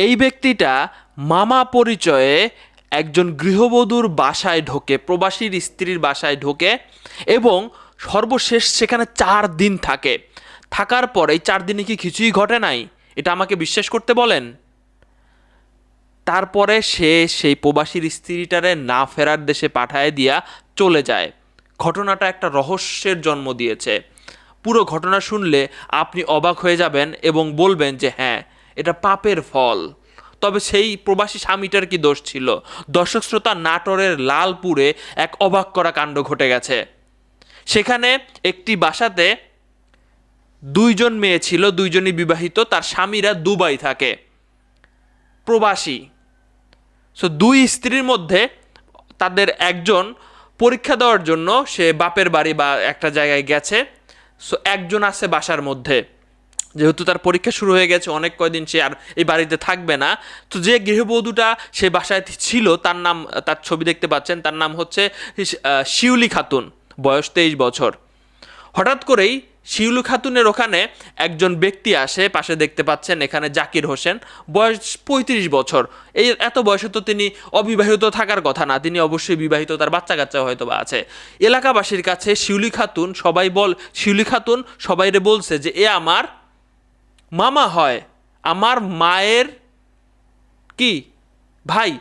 এই ব্যক্তিটা মামা পরিচয়ে একজন গৃহবধূর বাসায় ঢোকে, প্রবাসীর স্ত্রীর বাসায় ঢোকে এবং সর্বশেষ সেখানে চার দিন থাকে। থাকার পর এই চার দিনে কি কিছুই ঘটে নাই? এটা আমাকে বিশ্বাস করতে বলেন? তারপরে সে সেই প্রবাসীর স্ত্রীটারে না ফেরার দেশে পাঠায় দিয়া চলে যায়। ঘটনাটা একটা রহস্যের জন্ম দিয়েছে। পুরো ঘটনা শুনলে আপনি অবাক হয়ে যাবেন এবং বলবেন যে হ্যাঁ এটা পাপের ফল। তবে সেই প্রবাসী স্বামীটার কি দোষ ছিল? দর্শক শ্রোতা, নাটোরের লালপুরে এক অবাক করা কাণ্ড ঘটে গেছে। সেখানে একটি বাসাতে দুইজন মেয়ে ছিল, দুইজনই বিবাহিত, তার স্বামীরা দুবাই থাকে। প্রবাসী। সো দুই স্ত্রীর মধ্যে তাদের একজন পরীক্ষা দেওয়ার জন্য সে বাপের বাড়ি বা একটা জায়গায় গেছে। সো একজন আছে বাসার মধ্যে। যেহেতু তার পরীক্ষা শুরু হয়ে গেছে অনেক কয়দিন সে আর এই বাড়িতে থাকবে না, তো যে গৃহবধূটা সে বাসায় ছিল, তার নাম, তার ছবি দেখতে পাচ্ছেন, তার নাম হচ্ছে শিউলি খাতুন, বয়স তেইশ বছর। হঠাৎ করেই শিউলু খাতুনের ওখানে একজন ব্যক্তি আসে, পাশে দেখতে পাচ্ছেন এখানে জাকির হোসেন, বয়স পঁয়ত্রিশ বছর। এই এত বয়সে তো তিনি অবিবাহিত থাকার কথা না, তিনি অবশ্যই বিবাহিত, তার বাচ্চা কাচ্চা হয়তো বা আছে। এলাকাবাসীর কাছে শিউলি খাতুন সবাই বল, শিউলি খাতুন সবাইরে বলছে যে, এ আমার মামা হয় আমার মায়ের কি? ভাই।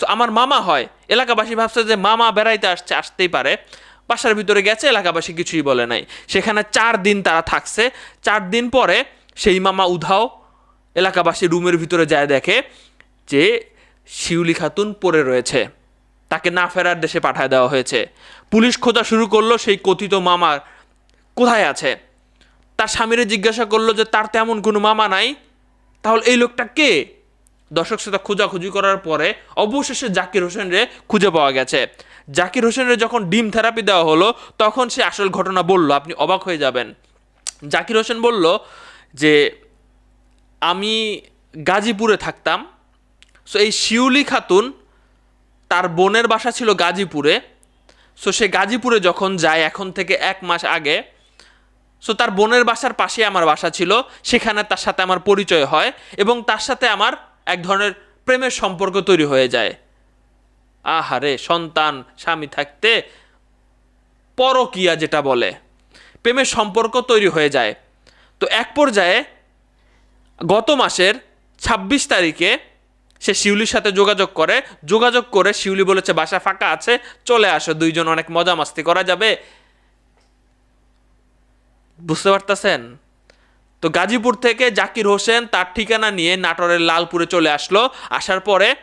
So, আমার মামা হয়। এলাকাবাসী ভাবছে যে মামা বেড়াইতে আসছে আসতেই পারে। বাসার ভিতরে গেছে এলাকাবাসী কিছুই বলে নাই। সেখানে চার দিন তারা থাকছে। চার দিন পরে সেই মামা উধাও এলাকাবাসী রুমের ভিতরে যায় দেখে যে শিউলি খাতুন পড়ে রয়েছে। তাকে না ফেরার দেশে পাঠায় দেওয়া হয়েছে। পুলিশ খোঁজা শুরু করল সেই কথিত মামার কোথায় আছে? তার স্বামীরে জিজ্ঞাসা করল যে, তার তেমন কোনো মামা নাই? তাহলে এই লোকটা কে? দর্শক শ্রোতা, খোঁজাখুঁজি করার পরে অবশেষে জাকির হোসেনরে খুঁজে পাওয়া গেছে। জাকির হোসেনের যখন ডিম থেরাপি দেওয়া হলো, তখন সে আসল ঘটনা বলল, আপনি অবাক হয়ে যাবেন। জাকির হোসেন বলল যে, আমি গাজীপুরে থাকতাম। সো এই শিউলি খাতুন তার বোনের বাসা ছিল গাজীপুরে। সো সে গাজীপুরে যখন যায়, এখন থেকে এক মাস আগে সো তার বোনের বাসার পাশে আমার বাসা ছিল। সেখানে তার সাথে আমার পরিচয় হয় এবং তার সাথে আমার এক ধরনের প্রেমের সম্পর্ক তৈরি হয়ে যায়। আহারে, সন্তান, স্বামী থাকতে পরকিয়া যেটা বলে, প্রেমের সম্পর্ক তৈরি হয়ে যায়। তো এক পর্যায়ে গত মাসের ২৬ তারিখে সে শিউলির সাথে যোগাযোগ করে। যোগাযোগ করে শিউলি বলেছে, বাসা ফাঁকা আছে, চলে আসো, দুইজন অনেক মজা মাস্তি করা যাবে। বুঝতে পারতেছেন? তো গাজীপুর থেকে জাকির হোসেন তার ঠিকানা নিয়ে নাটোরের লালপুরে চলে আসলো। আসার পরে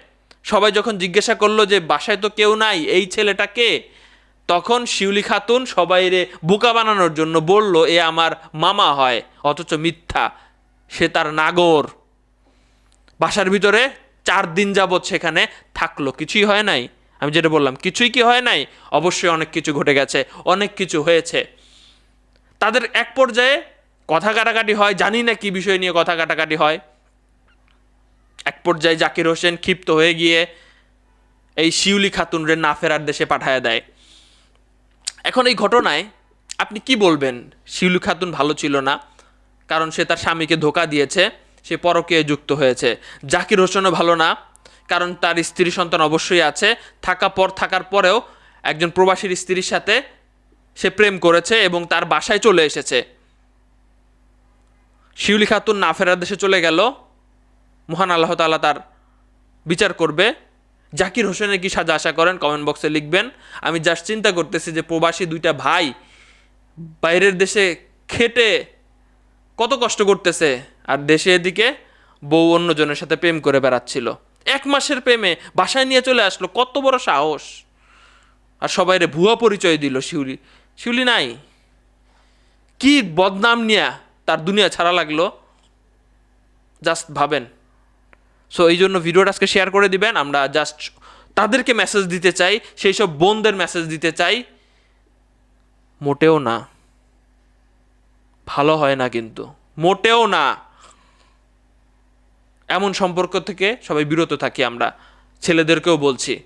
সবাই যখন জিজ্ঞাসা করল যে, বাসায় তো কেউ নাই, এই ছেলেটা কে? তখন শিউলি খাতুন সবাইরে বোকা বানানোর জন্য বলল, এ আমার মামা হয়, অথচ মিথ্যা, সে তার নাগর। বাসার ভিতরে চার দিন যাবৎ সেখানে থাকল, কিছুই হয় নাই। আমি যেটা বললাম, কিছুই কি হয় নাই? অবশ্যই অনেক কিছু ঘটে গেছে, অনেক কিছু হয়েছে। তাদের এক পর্যায়ে কথা কাটাকাটি হয়, জানি না কি বিষয় নিয়ে কথা কাটাকাটি হয়। এক পর্যায়ে জাকির হোসেন ক্ষিপ্ত হয়ে গিয়ে এই শিউলি খাতুনরে না ফেরার দেশে পাঠায় দেয়। এখন এই ঘটনায় আপনি কি বলবেন? শিউলি খাতুন ভালো ছিল না, কারণ সে তার স্বামীকে ধোকা দিয়েছে, সে পরকে যুক্ত হয়েছে। জাকির হোসেনও ভালো না, কারণ তার স্ত্রী সন্তান অবশ্যই আছে। থাকা পর, থাকার পরেও একজন প্রবাসীর স্ত্রীর সাথে সে প্রেম করেছে এবং তার বাসায় চলে এসেছে। শিউলি খাতুন না ফেরার দেশে চলে গেল। মহান আল্লাহ তাআলা তার বিচার করবে। জাকির হোসেনের কি সাজা আশা করেন কমেন্ট বক্সে লিখবেন। আমি জাস্ট চিন্তা করতেছি যে প্রবাসী দুইটা ভাই বাইরের দেশে খেটে কত কষ্ট করতেছে আর দেশে এদিকে বউ অন্যজনের সাথে প্রেম করে বেড়াচ্ছিল। এক মাসের প্রেমে বাসায় নিয়ে চলে আসলো, কত বড় সাহস। আর সবাইরে ভুয়া পরিচয় দিল শিউলি। শিউলি নাই। কি বদনাম নিয়া তার দুনিয়া ছাড়া লাগল? জাস্ট ভাবেন। সো এই জন্য ভিডিওটা আজকে শেয়ার করে দিবেন। আমরা জাস্ট তাদেরকে মেসেজ দিতে চাই, সেই সব বোনদের মেসেজ দিতে চাই। মোটেও না। ভালো হয় না কিন্তু। মোটেও না। এমন সম্পর্ক থেকে সবাই বিরত থাকি আমরা। ছেলেদেরকেও বলছি।